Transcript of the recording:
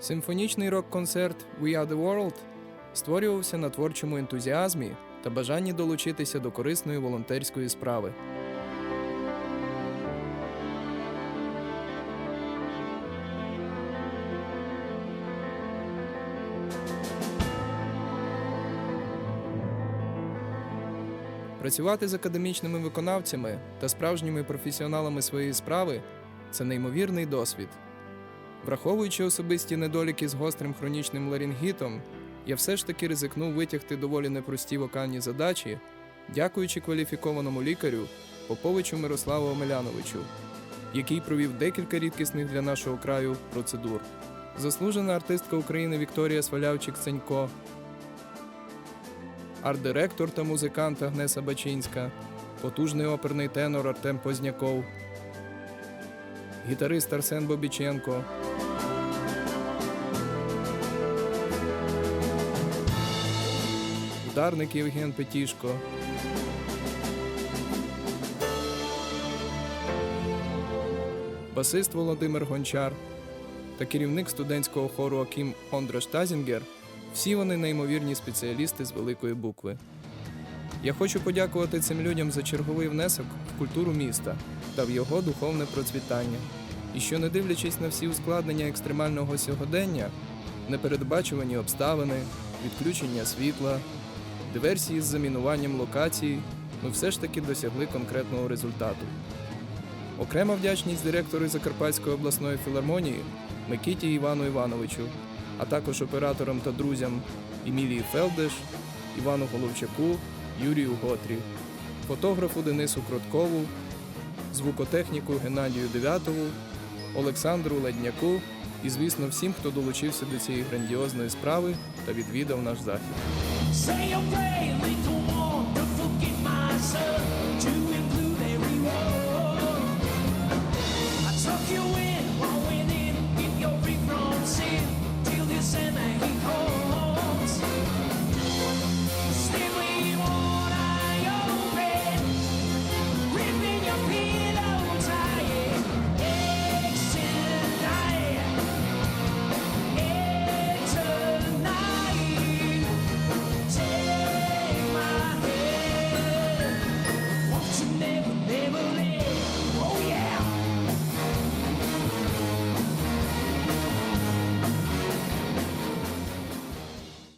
Симфонічний рок-концерт We Are The World створювався на творчому ентузіазмі та бажанні долучитися до корисної волонтерської справи. Працювати з академічними виконавцями та справжніми професіоналами своєї справи це неймовірний досвід. Враховуючи особисті недоліки з гострим хронічним ларінгітом, я все ж таки ризикнув витягти доволі непрості вокальні задачі, дякуючи кваліфікованому лікарю Поповичу Мирославу Омеляновичу, який провів декілька рідкісних для нашого краю процедур. Заслужена артистка України Вікторія Свалявчик Ценько, арт-директор та музикант Агнеса Бачинська, потужний оперний тенор Артем Позняков, гітарист Арсен Бобіченко. Ударник Євген Петішко. Басист Володимир Гончар та керівник студентського хору Акім Ондраш Тазінгер всі вони неймовірні спеціалісти з великої букви. Я хочу подякувати цим людям за черговий внесок в культуру міста та в його духовне процвітання. І що, не дивлячись на всі ускладнення екстремального сьогодення, непередбачувані обставини, відключення світла, диверсії з замінуванням локацій, ми все ж таки досягли конкретного результату. Окрема вдячність директору Закарпатської обласної філармонії Микиті Івану Івановичу, а також операторам та друзям Емілії Фелдеш, Івану Головчаку, Юрію Готрі, фотографу Денису Кроткову, звукотехніку Геннадію Дев'ятову, Олександру Ледняку і, звісно, всім, хто долучився до цієї грандіозної справи та відвідав наш захід. Say your prayer.